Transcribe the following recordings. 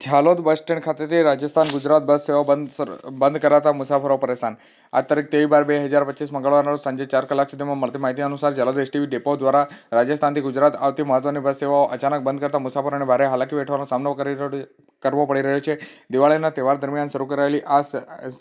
Jhalod bus stand ખાતેથી રાજસ્થાન ગુજરાત બસ સેવા બંધ બંધ કરાતા મુસાફરો પરેશાન. આજ તારીખ તેવીસ બાર બે હજાર પચીસ મંગળવારના સાંજે ચાર કલાક સુધીમાં મળતી માહિતી અનુસાર ઝાલોદ એસટીવી ડેપો દ્વારા રાજસ્થાનથી ગુજરાત આવતી મહત્વની બસ સેવાઓ અચાનક બંધ કરતા મુસાફરોને ભારે હાલાકી વેઠવાનો સામનો કરી રહ્યો કરવો પડી રહ્યો છે. દિવાળીના તહેવાર દરમિયાન શરૂ કરાયેલી આ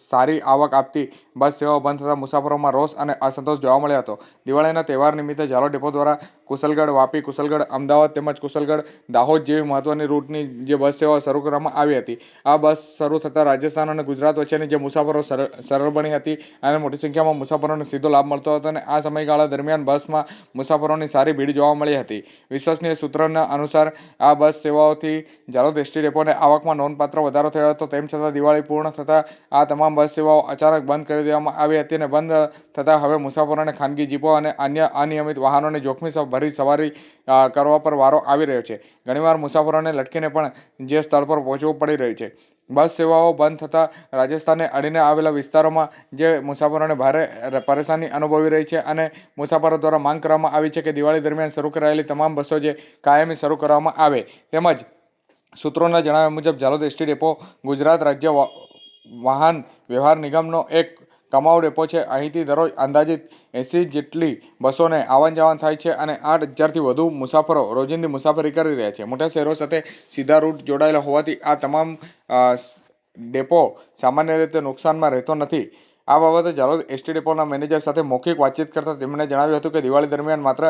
સારી આવક આપતી બસ સેવાઓ બંધ થતાં મુસાફરોમાં રોષ અને અસંતોષ જોવા મળ્યો હતો. દિવાળીના તહેવાર નિમિત્તે ઝાલોદ ડેપો દ્વારા કુશલગઢ, વાપી કુશલગઢ, અમદાવાદ તેમજ કુશલગઢ, દાહોદ જેવી મહત્વની રૂટની જે બસ સેવાઓ શરૂ કરવામાં આવી હતી. આ બસ શરૂ થતાં રાજસ્થાન અને ગુજરાત વચ્ચેની જે મુસાફરો સરળ બની હતી અને મોટી સંખ્યામાં મુસાફરોને સીધો લાભ મળતો હતો અને આ સમયગાળા દરમિયાન બસમાં મુસાફરોની સારી ભીડ જોવા મળી હતી. વિશ્વસનીય સૂત્રોના અનુસાર આ બસ સેવાઓથી જાલોદ એસટી ડેપોને આવકમાં નોંધપાત્ર વધારો થયો હતો. તેમ છતાં દિવાળી પૂર્ણ થતાં આ તમામ બસ સેવાઓ અચાનક બંધ કરી દેવામાં આવી હતી અને બંધ થતાં હવે મુસાફરોને ખાનગી જીપો અને અન્ય અનિયમિત વાહનોને જોખમી ભરી સવારી કરવા પર વારો આવી રહ્યો છે. ઘણીવાર મુસાફરોને લટકીને પણ જે સ્થળ પર પહોંચવું પડી રહ્યું છે. બસ સેવાઓ બંધ થતાં રાજસ્થાનને અડીને આવેલા વિસ્તારોમાં જે મુસાફરોને ભારે પરેશાની અનુભવી રહી છે અને મુસાફરો દ્વારા માંગ કરવામાં આવી છે કે દિવાળી દરમિયાન શરૂ કરાયેલી તમામ બસો જે કાયમી શરૂ કરવામાં આવે. તેમજ સૂત્રોના જણાવ્યા મુજબ, ઝાલોદ એસટી ડેપો ગુજરાત રાજ્ય વાહન વ્યવહાર નિગમનો એક કમાઉ ડેપો છે. અહીંથી દરરોજ અંદાજિત એંસી જેટલી બસોને આવન જાવન થાય છે અને આઠ હજારથી વધુ મુસાફરો રોજિંદી મુસાફરી કરી રહ્યા છે. મોટા શહેરો સાથે સીધા રૂટ જોડાયેલા હોવાથી આ તમામ ડેપો સામાન્ય રીતે નુકસાનમાં રહેતો નથી. આ બાબતે ઝાલોદ એસટી ડેપોના મેનેજર સાથે મૌખિક વાતચીત કરતા તેમણે જણાવ્યું હતું કે દિવાળી દરમિયાન માત્ર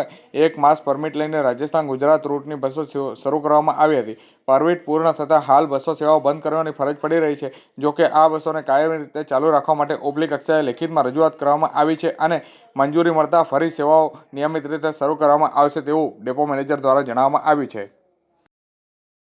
એક માસ પરમિટ લઈને રાજસ્થાન ગુજરાત રૂટની બસો શરૂ કરવામાં આવી હતી. પરમિટ પૂર્ણ થતાં હાલ બસો સેવાઓ બંધ કરવાની ફરજ પડી રહી છે જોકે આ બસોને કાયમી રીતે ચાલુ રાખવા માટે ઓબ્લિક કક્ષાએ લેખિતમાં રજૂઆત કરવામાં આવી છે અને મંજૂરી મળતા ફરી સેવાઓ નિયમિત રીતે શરૂ કરવામાં આવશે તેવું ડેપો મેનેજર દ્વારા જણાવવામાં આવ્યું છે.